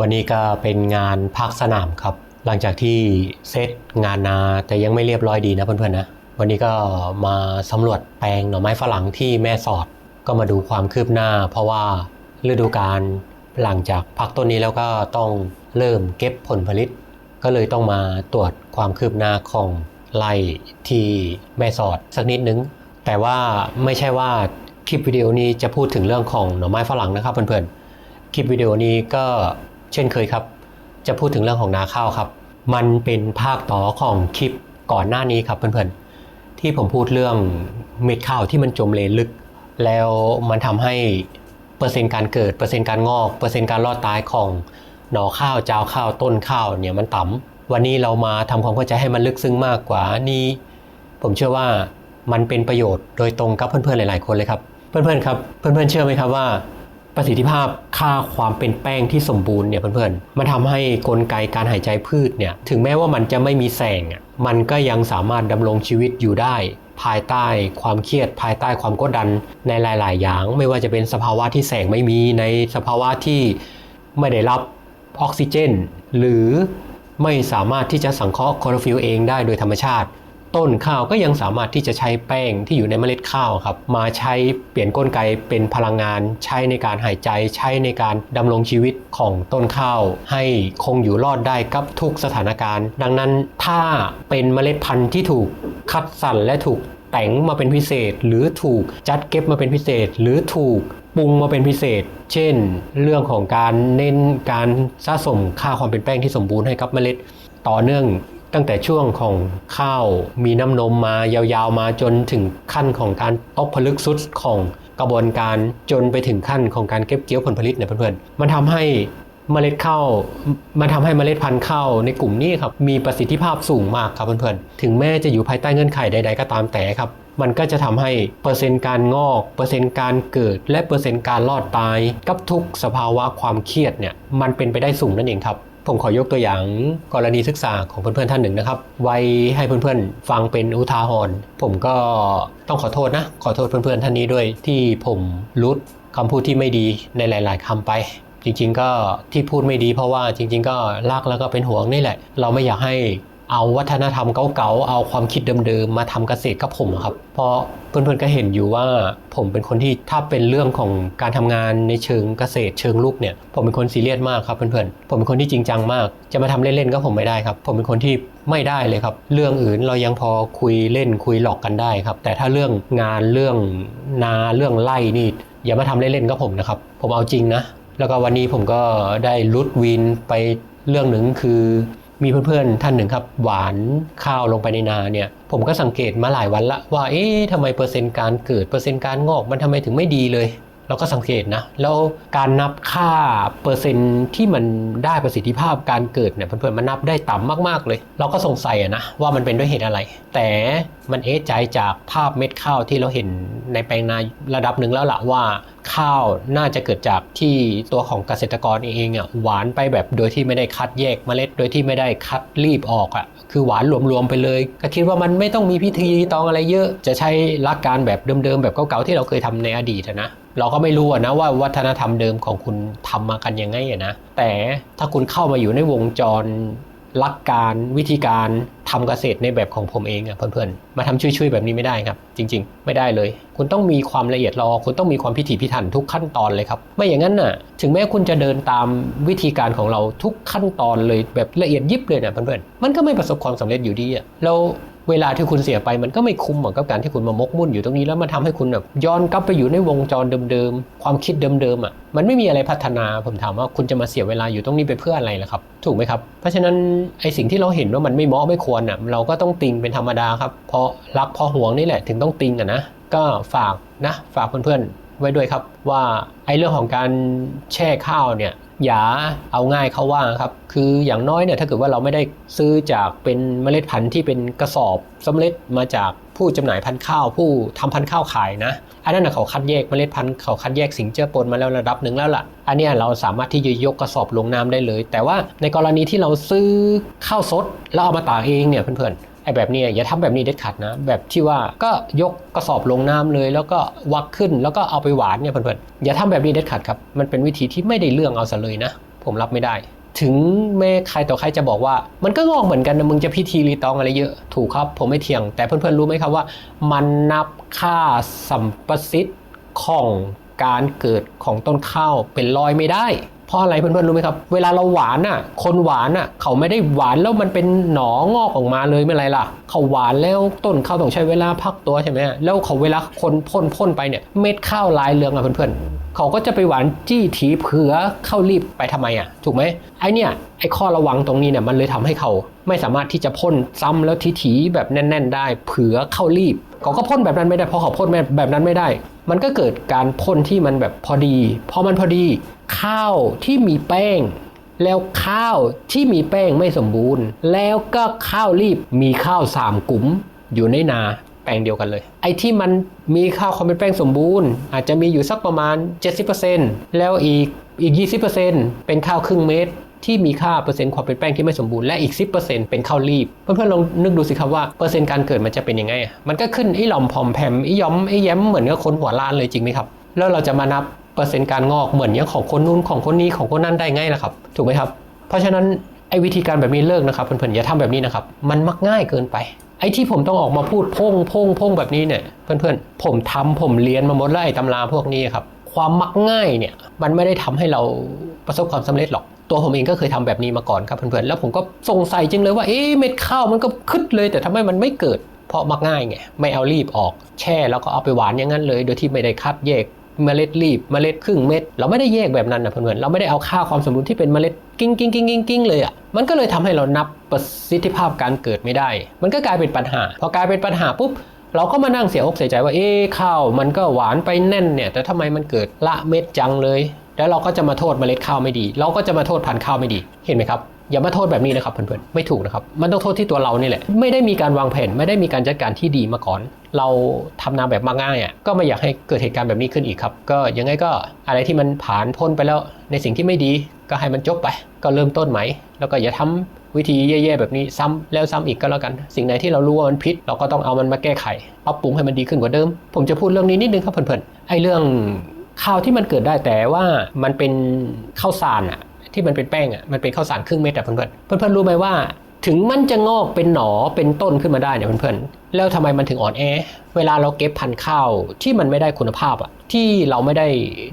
วันนี้ก็เป็นงานภาคสนามครับ หลังจากที่เซตงานนาแต่ยังไม่เรียบร้อยดีนะเพื่อนๆนะวันนี้ก็มาสำรวจแปลงหน่อไม้ฝรั่งที่แม่สอด ก็มาดูความคืบหน้า เพราะว่าฤดูกาลหลังจากพักต้นนี้แล้วก็ต้องเริ่มเก็บผลผลิต ก็เลยต้องมาตรวจความคืบหน้าของไร่ที่แม่สอดสักนิดนึง แต่ว่าไม่ใช่ว่าคลิปวิดีโอนี้จะพูดถึงเรื่องของหน่อไม้ฝรั่งนะครับเพื่อนๆคลิปวิดีโอนี้ก็ เช่นเคยครับ จะพูดถึงเรื่องของนาข้าวครับ มันเป็นภาคต่อของคลิปก่อนหน้านี้ครับเพื่อนๆ ที่ผมพูดเรื่องเม็ดข้าวที่มันจมเลนลึก แล้วมันทำให้เปอร์เซ็นต์การเกิดเปอร์เซ็นต์การงอกเปอร์เซ็นต์การรอดตายของหน่อข้าวจาวข้าวต้นข้าวเนี่ยมันต่ำวันนี้เรามาทำความเข้าใจให้มันลึกซึ้งมากกว่านี้ ผมเชื่อว่ามันเป็นประโยชน์โดยตรงกับเพื่อนๆหลาย ๆ คนเลยครับ เพื่อนๆครับ เพื่อนๆเชื่อไหมครับว่า ประสิทธิภาพค่าความเป็นแป้งที่สมบูรณ์เนี่ยเพื่อนๆ มันทำให้กลไกการหายใจพืชเนี่ยถึงแม้ว่ามันจะไม่มีแสงอะมันก็ยังสามารถดำรงชีวิตอยู่ได้ ภายใต้ความเครียด ภายใต้ความกดดันในหลาย ๆ อย่าง ไม่ว่าจะเป็นสภาวะที่แสงไม่มีในสภาวะที่ไม่ได้รับออกซิเจน หรือไม่สามารถที่จะสังเคราะห์คลอโรฟิลเองได้โดยธรรมชาติ ต้นข้าวก็ยังสามารถที่จะใช้แป้งที่อยู่ในเมล็ดข้าวครับมาใช้เปลี่ยนกลไกเป็นพลังงาน ใช้ในการหายใจ ใช้ในการดำรงชีวิตของต้นข้าว ให้คงอยู่รอดได้กับทุกสถานการณ์ ดังนั้นถ้าเป็นเมล็ดพันธุ์ที่ถูกคัดสรรและถูกแต่งมาเป็นพิเศษ หรือถูกจัดเก็บมาเป็นพิเศษ หรือถูกปรุงมาเป็นพิเศษ เช่น เรื่องของการเน้นการสะสมค่าความเป็นแป้งที่สมบูรณ์ให้กับเมล็ดต่อเนื่อง ตั้งแต่ช่วงของข้าวมีน้ำนมมายาวๆมาจนถึงขั้นของการตกผลึกสุดของกระบวนการจนไปถึงขั้นของการเก็บเกี่ยวผลผลิตเนี่ยเพื่อนๆมันทำให้เมล็ดข้าวมันทำให้เมล็ดพันธุ์ข้าวในกลุ่มนี้ครับมีประสิทธิภาพสูงมากครับเพื่อนๆถึงแม้จะอยู่ภายใต้เงื่อนไขใด ๆ ก็ตามแต่ครับ มันก็จะทำให้เปอร์เซ็นต์การงอกเปอร์เซ็นต์การเกิด และเปอร์เซ็นต์การรอดตาย กับทุกสภาวะความเครียดเนี่ยมันเป็นไปได้สูงนั่นเองครับ ผมขอยกตัวอย่างกรณีศึกษาของเพื่อนๆท่านหนึ่งนะครับ ไว้ให้เพื่อนๆ ฟังเป็นอุทาหรณ์ผมก็ต้องขอโทษนะ ขอโทษเพื่อนๆท่านนี้ด้วย ที่ผมรุดคำพูดที่ไม่ดีในหลาย ๆคำไป จริง ๆ ก็ที่พูดไม่ดีเพราะว่าจริง ๆ ก็รักแล้วก็เป็นห่วงนี่แหละ เราไม่อยากให้ เอาวัฒนธรรมเก่าๆ เอาความคิดเดิมๆ มาทำเกษตรกับผมครับ เพราะเพื่อนๆ ก็เห็นอยู่ว่าผมเป็นคนที่ถ้าเป็นเรื่องของการทำงานในเชิงเกษตรเชิงลูกเนี่ย ผมเป็นคนซีเรียสมากครับเพื่อนๆ ผมเป็นคนที่จริงจังมาก จะมาทำเล่นๆ ก็ผมไม่ได้ครับ ผมเป็นคนที่ไม่ได้เลยครับ เรื่องอื่นเรายังพอคุยเล่นคุยหลอกกันได้ครับ แต่ถ้าเรื่องงานเรื่องนาเรื่องไล่นี่อย่ามาทำเล่นๆ กับผมนะครับ ผมเอาจริงนะ แล้วก็วันนี้ผมก็ได้ลุดวินไปเรื่องหนึ่งคือ มีเพื่อนๆท่านหนึ่งครับ หวานข้าวลงไปในนาเนี่ย ผมก็สังเกตมาหลายวันละว่าเอ๊ะทำไมเปอร์เซ็นต์การเกิดเปอร์เซ็นต์การงอกมันทำไมถึงไม่ดีเลย เราก็สังเกตนะ แล้วการนับค่าเปอร์เซ็นต์ที่มันได้ประสิทธิภาพการเกิดเนี่ยเพื่อนๆมันนับได้ต่ำมากๆเลย เราก็สงสัยอะนะว่ามันเป็นด้วยเหตุอะไร แต่มันเอะใจจากภาพเม็ดข้าวที่เราเห็นในแปลงนาระดับหนึ่งแล้วละว่าข้าวน่าจะเกิดจากที่ตัวของเกษตรกรเองอะหวานไปแบบโดยที่ไม่ได้คัดแยกเมล็ด โดยที่ไม่ได้คัดรีบออกอะคือหวานรวมๆไปเลย ก็คิดว่ามันไม่ต้องมีพิธีตองอะไรเยอะ จะใช้หลักการแบบเดิมๆแบบเก่าๆที่เราเคยทำในอดีตนะ เราก็ไม่รู้นะว่าวัฒนธรรมเดิมของคุณทำมากันยังไงอะนะแต่ถ้าคุณเข้ามาอยู่ในวงจรหลักการวิธีการทำเกษตรในแบบของผมเองอะเพื่อนๆ มาทำช่วยๆแบบนี้ไม่ได้ครับ จริง ๆ ไม่ได้เลย คุณต้องมีความละเอียดรอคุณต้องมีความพิถีพิถันทุกขั้นตอนเลยครับ ไม่อย่างนั้นน่ะ ถึงแม้คุณจะเดินตามวิธีการของเราทุกขั้นตอนเลยแบบละเอียดยิบเลยนะเพื่อนๆ มันก็ไม่ประสบความสำเร็จอยู่ดีอะแล้ว เวลาที่คุณเสียไปมันก็ไม่คุ้มเหมือนกับการที่คุณมามกมุ่นอยู่ตรงนี้แล้วมันทำให้คุณแบบย้อนกลับไปอยู่ในวงจรเดิมๆ ความคิดเดิมๆอะมันไม่มีอะไรพัฒนาผมถามว่าคุณจะมาเสียเวลาอยู่ตรงนี้ไปเพื่ออะไรล่ะครับ ถูกไหมครับ เพราะฉะนั้นไอสิ่งที่เราเห็นว่ามันไม่เหมาะไม่ควรอะเราก็ต้องติงเป็นธรรมดาครับเพราะรักเพราะห่วงนี่แหละถึงต้องติงอะนะก็ฝากนะฝากเพื่อนๆไว้ด้วยครับว่าไอ้เรื่องของการแช่ข้าวเนี่ย อย่าเอาง่ายเขาว่าครับ คืออย่างน้อยเนี่ยถ้าเกิดว่าเราไม่ได้ซื้อจากเป็นเมล็ดพันธุ์ที่เป็นกระสอบสำเร็จมาจากผู้จำหน่ายพันธุ์ข้าว ผู้ทำพันธุ์ข้าวขายนะ อันนั้นเขาคัดแยกเมล็ดพันธุ์เขาคัดแยกสิ่งเจือปนมาแล้วระดับหนึ่งแล้วล่ะ อันนี้เราสามารถที่จะยกกระสอบลงน้ำได้เลย แต่ว่าในกรณีที่เราซื้อข้าวสดแล้วเอามาตากเองเนี่ยเพื่อนๆ ไอ้แบบนี้อย่าทำแบบนี้เด็ดขาดนะ แบบที่ว่าก็ยกกระสอบลงน้ำเลย แล้วก็วักขึ้นแล้วก็เอาไปหวานเนี่ยเพื่อนๆอย่าทำแบบนี้เด็ดขาดครับมันเป็นวิธีที่ไม่ได้เรื่องเอาซะเลยนะ ผมรับไม่ได้ ถึงแม้ใครต่อใครจะบอกว่า มันก็งอกเหมือนกันนะมึงจะพิธีรีตองอะไรเยอะถูกครับ ผมไม่เถียง แต่เพื่อนๆรู้ไหมครับว่า มันนับค่าสัมประสิทธิ์ของการเกิดของต้นข้าวเป็นร้อยไม่ได้ เพราะอะไรเพื่อนๆรู้ไหมครับ เวลาเราหวานอะ คนหวานอะ เขาไม่ได้หวานแล้วมันเป็นหนองอกออกมาเลยไม่ไรล่ะ เขาหวานแล้วต้นข้าวต้องใช้เวลาพักตัวใช่ไหมแล้วเขาเวลาคนพ่นพ่นไปเนี่ยเม็ดข้าวลายเรืองอะเพื่อนๆ เขาก็จะไปหวานจี้ถีเผือเข้ารีบไปทำไมอะ ถูกไหมไอเนี่ยไอข้อระวังตรงนี้เนี่ยมันเลยทำให้เขา ไม่สามารถที่จะพ่นซ้ำแล้วทีถีแบบแน่น ๆ ได้เผือเข้ารีบ เขาก็พ่นแบบนั้นไม่ได้เพราะเขาพ่นแบบนั้นไม่ได้ มันก็เกิดการพ่นที่มันแบบพอดีพอมันพอดี ข้าวที่มีแป้ง แล้วข้าวที่มีแป้งไม่สมบูรณ์ แล้วก็ข้าวรีบมีข้าวสามกลุ่มอยู่ในนาแปลงเดียวกันเลย ไอ้ที่มันมีข้าวความเป็นแป้งสมบูรณ์ อาจจะมีอยู่สักประมาณ 70%แล้วอีกอีก 20%เป็นข้าวครึ่งเม็ด ที่มีค่าเปอร์เซ็นต์ความเป็นแป้งที่ไม่สมบูรณ์และอีก 10%เป็นข้าวรีบ เพื่อนๆลองนึกดูสิครับว่าเปอร์เซ็นต์การเกิดมันจะเป็นยังไงอะมันก็ขึ้นไอ้หล่อมพอมแพมไอ้ย้อมไอ้แย้มเหมือนกับคนหัวล้านเลยจริงไหมครับ แล้วเราจะมานับเปอร์เซ็นต์การงอกเหมือนอย่างของคนนู้นของคนนี้ของคนนั้นได้ไงล่ะครับ ถูกไหมครับ เพราะฉะนั้นไอ้วิธีการแบบนี้เลิกนะครับเพื่อนๆอย่าทำแบบนี้นะครับ มันมักง่ายเกินไปไอ้ที่ผมต้องออกมาพูดพ่งพ่งพ่งแบบนี้เนี่ยเพื่อนๆ ผมทำผมเรียนมาหมดแล้วไอ้ตำราพวกนี้ครับ ความมักง่ายเนี่ยมันไม่ได้ทำให้เราประสบความสำเร็จหรอก ตัวผมเองก็เคยทำแบบนี้มาก่อนครับเพื่อนๆ แล้วผมก็สงสัยจริงเลยว่า เอ๊ะเม็ดข้าวมันก็ขึ้นเลย แต่ทำไมมันไม่เกิด เพราะมักง่ายไง ไม่เอารีบออก แช่แล้วก็เอาไปหวานอย่างนั้นเลย โดยที่ไม่ได้คัดแยกเมล็ดรีบเมล็ดครึ่งเม็ด เราไม่ได้แยกแบบนั้นนะเพื่อนๆ เราไม่ได้เอาค่าวความสมบูรณ์ที่เป็นเมล็ดกิ้งกิ้งกิ้งกิ้งกิ้งเลยอะ มันก็เลยทำให้เรานับประสิทธิภาพการเกิดไม่ได้ มันก็กลายเป็นปัญหา พอกลายเป็นปัญหาปุ๊บเราก็มานั่งเสียอกเสียใจว่าเอ๊ะข้าวมันก็หวานไปแน่นเนี่ย แต่ทำไมมันเกิดละเม็ดจังเลย แล้วเราก็จะมาโทษเมล็ดข้าวไม่ดี เราก็จะมาโทษพันธุ์ข้าวไม่ดี เห็นไหมครับ อย่ามาโทษแบบนี้นะครับเพื่อนๆ ไม่ถูกนะครับ มันต้องโทษที่ตัวเรานี่แหละ ไม่ได้มีการวางแผน ไม่ได้มีการจัดการที่ดีมาก่อน เราทำนาแบบมาง่ายอะ ก็ไม่อยากให้เกิดเหตุการณ์แบบนี้ขึ้นอีกครับ ก็ยังไงก็อะไรที่มันผ่านพ้นไปแล้ว ในสิ่งที่ไม่ดี ก็ให้มันจบไป ก็เริ่มต้นใหม่ แล้วก็อย่าทำวิธีแย่ๆแบบนี้ซ้ำแล้วซ้ำอีกก็แล้วกัน สิ่งไหนที่เรารู้ว่ามันพิษเราก็ต้องเอามันมาแก้ไข ปรับปรุงให้มันดีขึ้นกว่าเดิม ผมจะพูดเรื่องนี้นิดนึงครับเพื่อนๆ ไอ้เรื่อง ข้าวที่มันเกิดได้แต่ว่ามันเป็นข้าวสารอะที่มันเป็นแป้งอะมันเป็นข้าวสารครึ่งเม็ดอะเพื่อนๆเพื่อนรู้ไหมว่า ถึงมันจะงอกเป็นหนอเป็นต้นขึ้นมาได้เนี่ยเพื่อนๆแล้วทำไมมันถึงอ่อนแอ เวลาเราเก็บพันธุ์ข้าวที่มันไม่ได้คุณภาพอะที่เราไม่ได้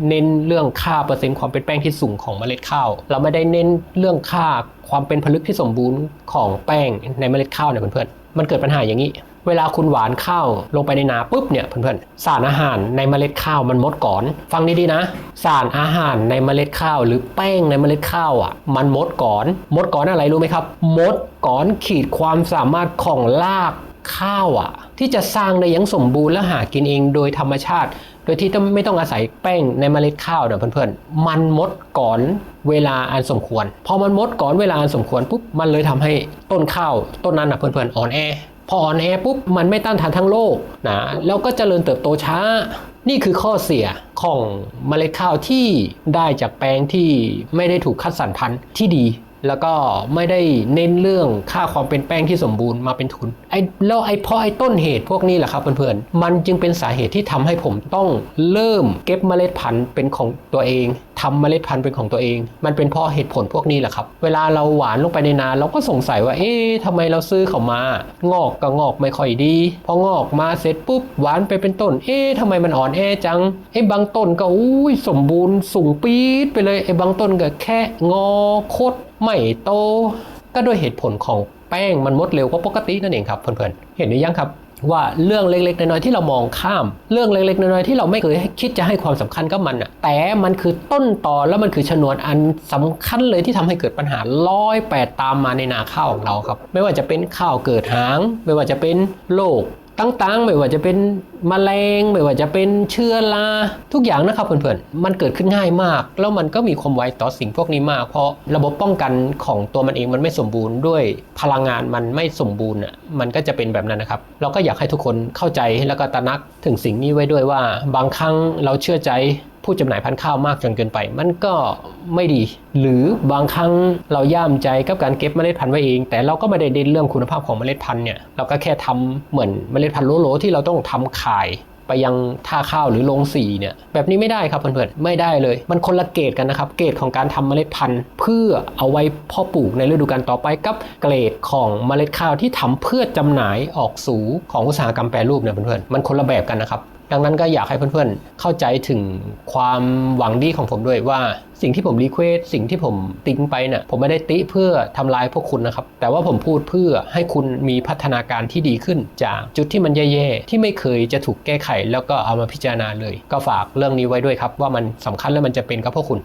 เน้นเรื่องค่าเปอร์เซ็นต์ความเป็นแป้งที่สูงของเมล็ดข้าว เราไม่ได้เน้นเรื่องค่าความเป็นผลึกที่สมบูรณ์ของแป้งในเมล็ดข้าวเนี่ยเพื่อนๆมันเกิดปัญหาอย่างนี้ เวลาคุณหวานข้าวลงไปในนาปุ๊บเนี่ยเพื่อนๆสารอาหารในเมล็ดข้าวมันมดก่อน ฟังดีๆนะ สารอาหารในเมล็ดข้าว หรือแป้งในเมล็ดข้าวอะ มันมดก่อนมดก่อนอะไรรู้ไหมครับมดก่อนขีดความสามารถของรากข้าวอะ ที่จะสร้างได้อย่างสมบูรณ์และหากินเองโดยธรรมชาติ โดยที่ไม่ต้องอาศัยแป้งในเมล็ดข้าวนะเพื่อนๆ มันมดก่อนเวลาอันสมควร พอมันมดก่อนเวลาอันสมควรปุ๊บมันเลยทำให้ต้นข้าวต้นนั้นนะเพื่อนๆอ่อนแอ พออ่อนแอปุ๊บมันไม่ต้านทานทั้งโลกนะแล้วก็เจริญเติบโตช้า นี่คือข้อเสียของเมล็ดข้าวที่ได้จากแปลงที่ไม่ได้ถูกคัดสรรพันธุ์ที่ดี แล้วก็ไม่ได้เน้นเรื่องค่าความเป็นแป้งที่สมบูรณ์มาเป็นทุนไอ้แล้วไอ้เพราะไอ้ต้นเหตุพวกนี้แหละครับเพื่อนๆ มันจึงเป็นสาเหตุที่ทำให้ผมต้องเริ่มเก็บเมล็ดพันธุ์เป็นของตัวเองทำเมล็ดพันธุ์เป็นของตัวเอง มันเป็นเพราะเหตุผลพวกนี้แหละครับ เวลาเราหวานลงไปในนาเราก็สงสัยว่า เอ๊ะทำไมเราซื้อเขามา งอกก็งอกไม่ค่อยดี พองอกมาเสร็จปุ๊บหวานไปเป็นต้น เอ๊ะทำไมมันอ่อนแอจัง ไอ้บางต้นก็อุ้ยสมบูรณ์สูงปี๊ดไปเลย ไอ้บางต้นก็แค่งอโคตร ไม่โต ก็ด้วยเหตุผลของแป้งมันมดเร็วกว่าปกตินั่นเองครับเพื่อนๆ เห็นหรือยังครับว่าเรื่องเล็กๆ น้อยๆที่เรามองข้าม เรื่องเล็กๆ น้อยๆที่เราไม่เคยคิดจะให้ความสำคัญกับมันอะแต่มันคือต้นตอแล้วมันคือชนวนอันสำคัญเลยที่ทำให้เกิดปัญหาร้อยแปดตามมาในนาข้าวของเราครับ ไม่ว่าจะเป็นข้าวเกิดหาง ไม่ว่าจะเป็นโรค ต่างๆ ไม่ว่าจะเป็นมแมลงไม่ว่าจะเป็นเชื้อราทุกอย่างนะครับเพื่อนๆ มันเกิดขึ้นง่ายมาก แล้วมันก็มีความไวต่อสิ่งพวกนี้มาก เพราะระบบป้องกันของตัวมันเองมันไม่สมบูรณ์ด้วยพลังงานมันไม่สมบูรณ์อะมันก็จะเป็นแบบนั้นนะครับ เราก็อยากให้ทุกคนเข้าใจแล้วก็ตระหนักถึงสิ่งนี้ไว้ด้วยว่า บางครั้งเราเชื่อใจ ผู้จำหน่ายพันธุ์ข้าวมากจนเกินไป มันก็ไม่ดี หรือบางครั้งเราย่ามใจกับการเก็บเมล็ดพันธุ์ไว้เอง แต่เราก็ไม่ได้เด่นเรื่องคุณภาพของเมล็ดพันธุ์เนี่ยเราก็แค่ทำเหมือนเมล็ดพันธุ์โหลๆที่เราต้องทำขายไปยังท่าข้าวหรือโรงสีเนี่ยแบบนี้ไม่ได้ครับเพื่อนๆไม่ได้เลย มันคนละเกรดกันนะครับ เกรดของการทำเมล็ดพันธุ์ เพื่อเอาไว้พ่อปลูกในฤดูกาลต่อไปกับเกรดของเมล็ดข้าวที่ทำเพื่อจำหน่ายออกสู่ของอุตสาหกรรมแปรรูปเนี่ยเพื่อนๆมันคนละแบบกันนะครับ ดังนั้นก็อยากให้เพื่อนๆ เข้าใจถึงความหวังดีของผมด้วยว่า สิ่งที่ผมรีเควสสิ่งที่ผมติ้งไปเนี่ยผมไม่ได้ติเพื่อทำลายพวกคุณนะครับ แต่ว่าผมพูดเพื่อให้คุณมีพัฒนาการที่ดีขึ้น จากจุดที่มันแย่ๆ ที่ไม่เคยจะถูกแก้ไข แล้วก็เอามาพิจารณาเลย ก็ฝากเรื่องนี้ไว้ด้วยครับ ว่ามันสำคัญและมันจะเป็นกับพวกคุณ